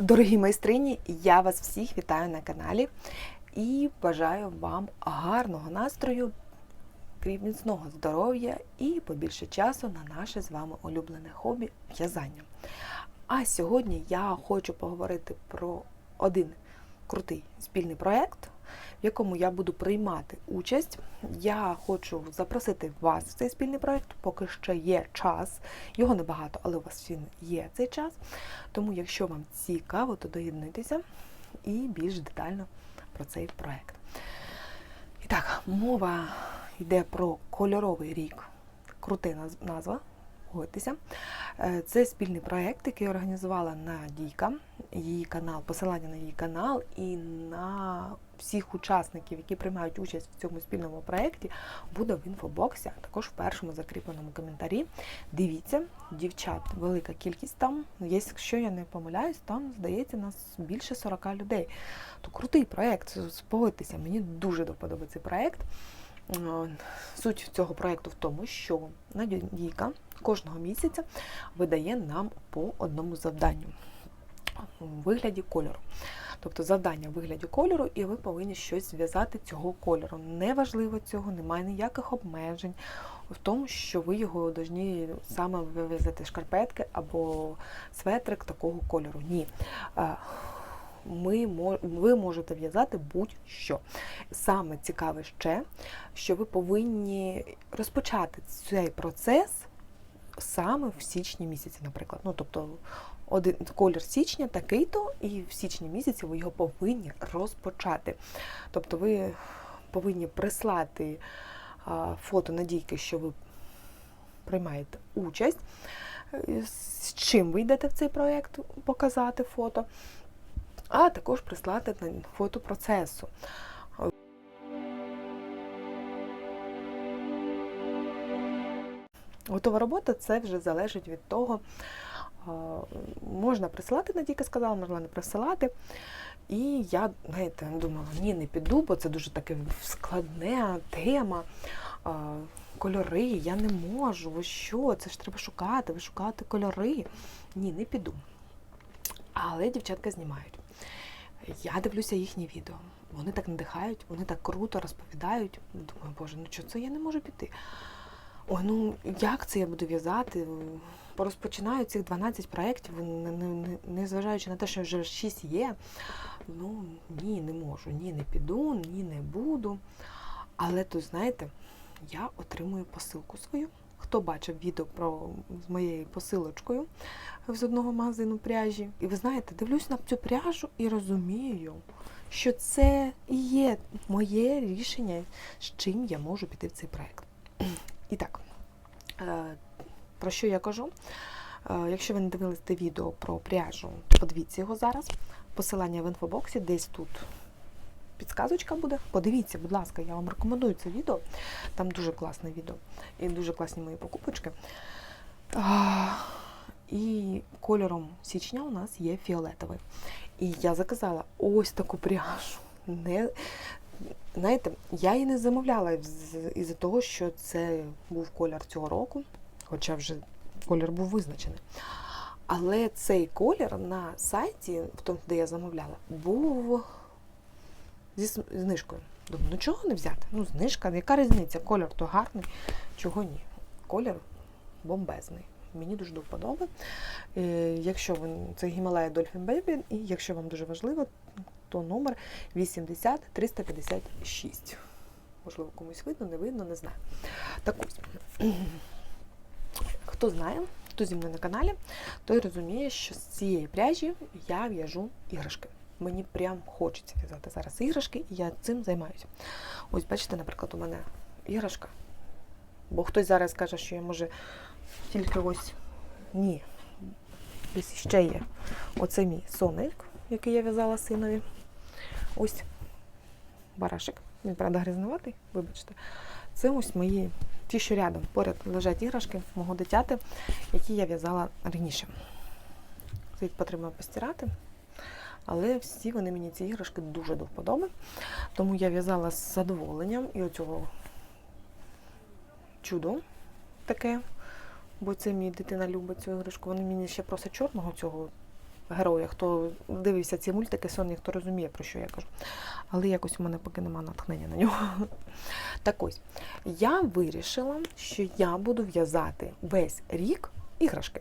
Дорогі майстрині, я вас всіх вітаю на каналі і бажаю вам гарного настрою, крім міцного здоров'я і побільше часу на наше з вами улюблене хобі в'язання. А сьогодні я хочу поговорити про один крутий спільний проєкт, в якому я буду приймати участь. Я хочу запросити вас в цей спільний проєкт, поки ще є час. Його небагато, але у вас він є цей час. Тому, якщо вам цікаво, то доєднуйтеся і більш детально про цей проєкт. І так, мова йде про кольоровий рік. Крути наз- назва. Погодьтеся. Е, Це спільний проєкт, який організувала Надійка, її канал, посилання на її канал і на всіх учасників, які приймають участь в цьому спільному проєкті, буде в інфобоксі, а також в першому закріпленому коментарі. Дивіться, дівчат, велика кількість там. Якщо я не помиляюсь, там здається нас більше 40 людей. То крутий проєкт. Погодьтеся, мені дуже до вподоби цей проєкт. Е, Суть цього проєкту в тому, що Надійка кожного місяця видає нам по одному завданню у вигляді кольору. Тобто завдання в вигляді кольору, і ви повинні щось зв'язати цього кольору. Неважливо цього, немає ніяких обмежень в тому, що ви його повинні саме вивезти шкарпетки або светрик такого кольору. Ні. Ми, ви можете в'язати будь-що. Саме цікаве ще, що ви повинні розпочати цей процес саме в січні місяці, наприклад. Ну, тобто, один колір січня такий-то, і в січні місяці ви його повинні розпочати. Тобто ви повинні прислати фото надійки, що ви приймаєте участь, е, з чим ви йдете в цей проєкт, показати фото, а також прислати на фото процесу. Готова робота це вже залежить від того, можна присилати, Надійка сказала, можна не присилати. І я, знаєте, думала, ні, не піду, бо це дуже таке складна тема. Кольори, я не можу. Ви що? Це ж треба шукати, ви шукати кольори. Ні, не піду. Але дівчатка знімають. Я дивлюся їхні відео. Вони так надихають, вони так круто розповідають. Думаю, боже, ну чого це я не можу піти? Ой, ну як це я буду в'язати? Порозпочинаю цих 12 проєктів, не- не- не- незважаючи на те, що вже 6 є. Ну ні, не можу, ні, не піду, ні, не буду. Але то, знаєте, я отримую посилку свою. Хто бачив відео про з моєю посилочкою з одного магазину пряжі? І ви знаєте, дивлюсь на цю пряжу і розумію, що це і є моє рішення, з чим я можу піти в цей проєкт. І так, е, про що я кажу? Е, Якщо ви не дивились те відео про пряжу, подивіться його зараз. Посилання в інфобоксі, десь тут підсказочка буде. Подивіться, будь ласка, я вам рекомендую це відео. Там дуже класне відео і дуже класні мої покупочки. І кольором січня у нас є фіолетовий. І я заказала ось таку пряжу. Не, знаєте, я її не замовляла із-за того, що це був колір цього року, хоча вже колір був визначений. Але цей колір на сайті, в тому, де я замовляла, був зі знижкою. Думаю, ну чого не взяти? Ну, знижка, яка різниця? Колір то гарний, чого ні. Колір бомбезний. Мені дуже до вподоби. Е, Якщо ви це Himalaya Dolphin Baby, і якщо вам дуже важливо, то номер 80 356. Можливо, комусь видно, не видно, не знаю. Так ось. Хто знає, хто зі мною на каналі, той розуміє, що з цієї пряжі я в'яжу іграшки. Мені прям хочеться в'язати зараз іграшки, і я цим займаюся. Ось, бачите, наприклад, у мене іграшка. Бо хтось зараз каже, що я може тільки ось ні. Десь ще є. Оце мій соник, який я в'язала синові. Ось барашик. Він, правда, грязнуватий, вибачте. Це ось мої ті, що рядом. Поряд лежать іграшки мого дитяти, які я в'язала раніше. Їх потрібно постирати. Але всі вони мені ці іграшки дуже до вподоби. Тому я в'язала з задоволенням і оцього чудо таке. Бо це мій дитина любить цю іграшку. Вони мені ще просять чорного цього героя. Хто дивився ці мультики, сонні, хто розуміє, про що я кажу. Але якось у мене поки немає натхнення на нього. Так ось, я вирішила, що я буду в'язати весь рік іграшки.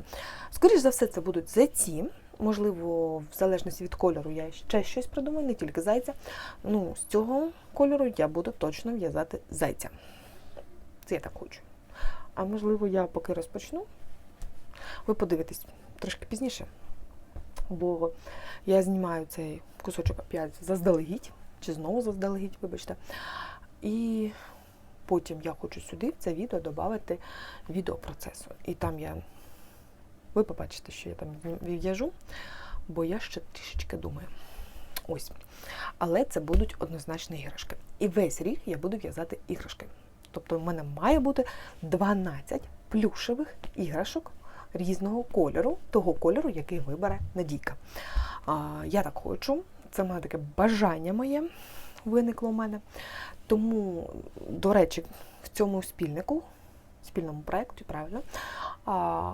Скоріше за все, це будуть зайці. Можливо, в залежності від кольору я ще щось придумаю, не тільки зайця. Ну, з цього кольору я буду точно в'язати зайця. Це я так хочу. А можливо, я поки розпочну. Ви подивитесь трошки пізніше. Бо я знімаю цей кусочок опять заздалегідь, чи знову заздалегідь, вибачте. І потім я хочу сюди, в це відео, додати відео процесу. І там я. Ви побачите, що я там в'яжу, бо я ще трішечки думаю. Ось. Але це будуть однозначно іграшки. І весь рік я буду в'язати іграшки. Тобто в мене має бути 12 плюшевих іграшок різного кольору, того кольору, який вибере Надійка. А, я так хочу, це мене таке бажання моє виникло в мене. Тому, до речі, в цьому спільнику, спільному проєкті, правильно, а,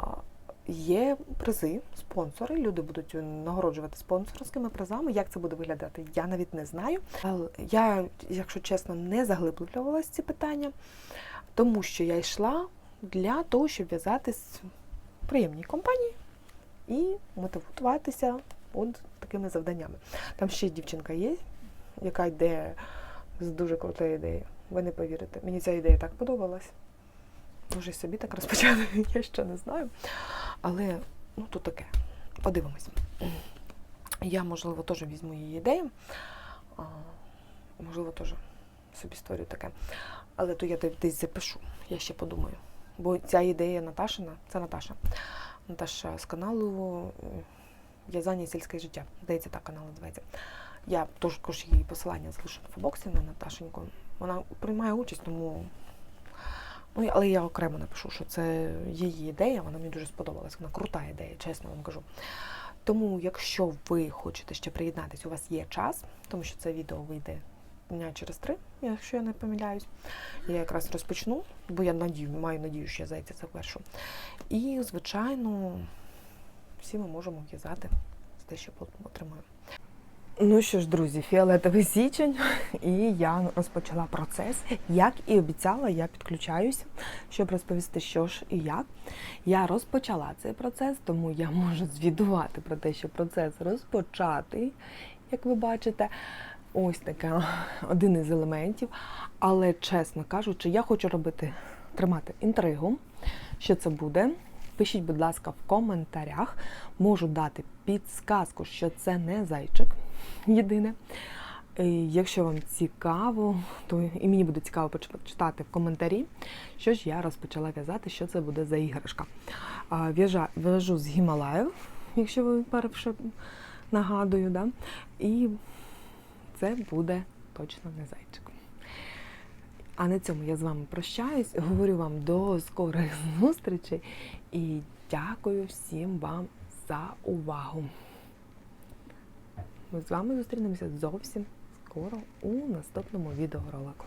є призи, спонсори. Люди будуть нагороджувати спонсорськими призами. Як це буде виглядати, я навіть не знаю. Але я, якщо чесно, не заглиблювалася ці питання, тому що я йшла для того, щоб в'язати з приємній компанії і мотивуватися от такими завданнями. Там ще дівчинка є, яка йде з дуже крутою ідеєю. Ви не повірите. Мені ця ідея так подобалась. Може собі так розпочати, я ще не знаю. Але ну то таке. Подивимось. Я, можливо, теж візьму її ідею. Можливо, теж собі створю таке. Але то я десь запишу, я ще подумаю. Бо ця ідея Наташина, це Наташа. Наташа з каналу В'язання сільське життя. Здається, так канал називається. Я також її посилання залишу в боксі на Наташеньку. Вона приймає участь, тому. Ну, але я окремо напишу, що це її ідея, вона мені дуже сподобалась. Вона крута ідея, чесно вам кажу. Тому, якщо ви хочете ще приєднатися, у вас є час, тому що це відео вийде дня через три, якщо я не помиляюсь. Я якраз розпочну, бо я надію, маю надію, що я зайця завершу. І, звичайно, всі ми можемо в'язати те, що отримаємо. Ну що ж, друзі, фіолетовий січень, і я розпочала процес. Як і обіцяла, я підключаюся, щоб розповісти, що ж і як. Я розпочала цей процес, тому я можу звідувати про те, що процес розпочатий, як ви бачите. Ось таке один із елементів. Але, чесно кажучи, я хочу робити, тримати інтригу, що це буде. Пишіть, будь ласка, в коментарях. Можу дати підсказку, що це не зайчик єдине. Якщо вам цікаво, то і мені буде цікаво почитати в коментарі, що ж я розпочала в'язати, що це буде за іграшка. В'яжу з Гімалаю, якщо ви перше нагадую, да? і це буде точно не зайчик. А на цьому я з вами прощаюсь. Говорю вам до скорих зустрічей і дякую всім вам за увагу. Ми з вами зустрінемося зовсім скоро у наступному відеоролику.